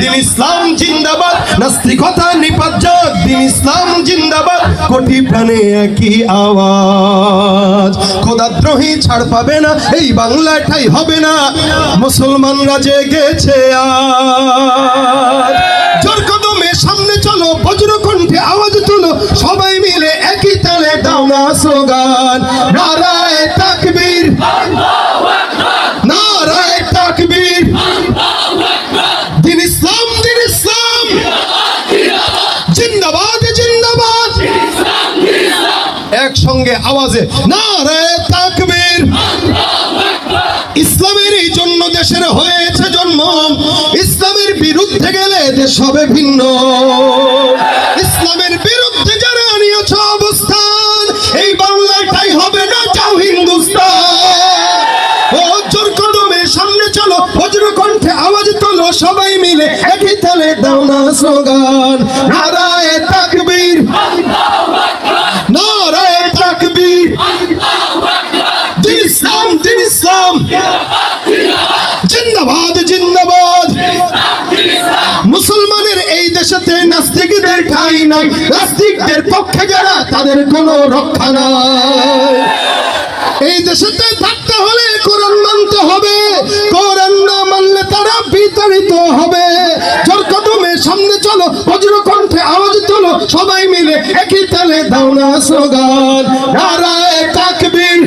দিন ইসলাম জিন্দাবাদ, নাস্তিকতা নিপাত দিন ইসলাম জিন্দাবাদ, কোটি প্রাণে একই আওয়াজ। খোদাদ্রোহী ছাড় পাবে না, এই বাংলাটাই হবে না, মুসলমানরা জেগেছে আজ। জোর কদমে সামনে চলো বজ্র কণ্ঠে আওয়াজ তুলো, সবাই মিলে একই তালে দাও না স্লোগান। নারায় তাকবীর। নারায় একসঙ্গে আওয়াজে, নারায় তাকবীর। ইসলামের এই জন্য দেশের হয়েছে জন্ম। ইসলামের বিরুদ্ধে গেলে দেশ হবে ভিন্ন। ইসলামের বিরুদ্ধে যারা নিয়েছ অবস্থান, এই বাংলাটাই হবে না যাও হিন্দুস্তান। কদমে সামনে চলো বজ্র কণ্ঠে আওয়াজ তোলো, সবাই মিলে একই তালে দাও না স্লোগান। নারায় দেশেতে নাস্তিকদের ঠাই নাই। নাস্তিকদের পক্ষে যারা, তাদের কোনো রক্ষা নাই। এই দেশেতে থাকতে হলে কোরআন মানতে হবে। কোরআন না মানলে তারা বিতাড়িত হবে। জোর কদমে সামনে চলো, বজ্র কণ্ঠে আওয়াজ তোলো, সবাই মিলে একই তালে দাও না স্লোগান। নারায় তাকবীর।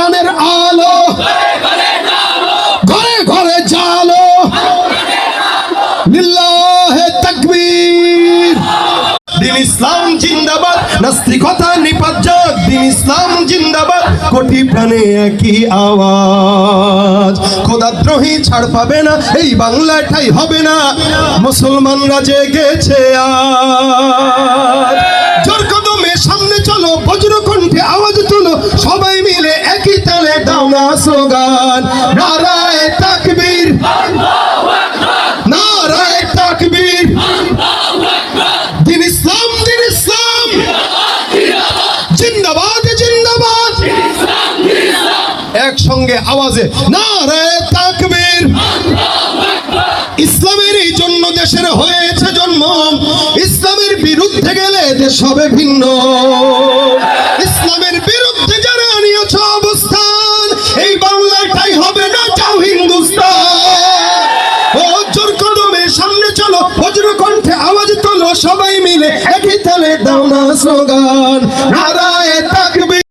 কোরআনের আলো। ঘরে ঘরে জালো। আওয়াজ। ছাড় পাবে না, এই বাংলায় ঠাই হবে না। মুসলমানরা জেগেছে আজ। জোর কদমে সামনে চলো বজ্র কণ্ঠে আওয়াজ না স্লোগান, নারায় তাকবীর। নারায় তাকবীর। দিন ইসলাম দিন ইসলাম। একসঙ্গে আওয়াজে, নারায় তাকবীর। ইসলামের এই জন্য দেশের হয়েছে জন্ম। ইসলামের বিরুদ্ধে গেলে দেশ হবে ভিন্ন। চলো বজ্র কণ্ঠে আওয়াজ তোলো সবাই মিলে। একই তালে দাও না স্লোগান। তাক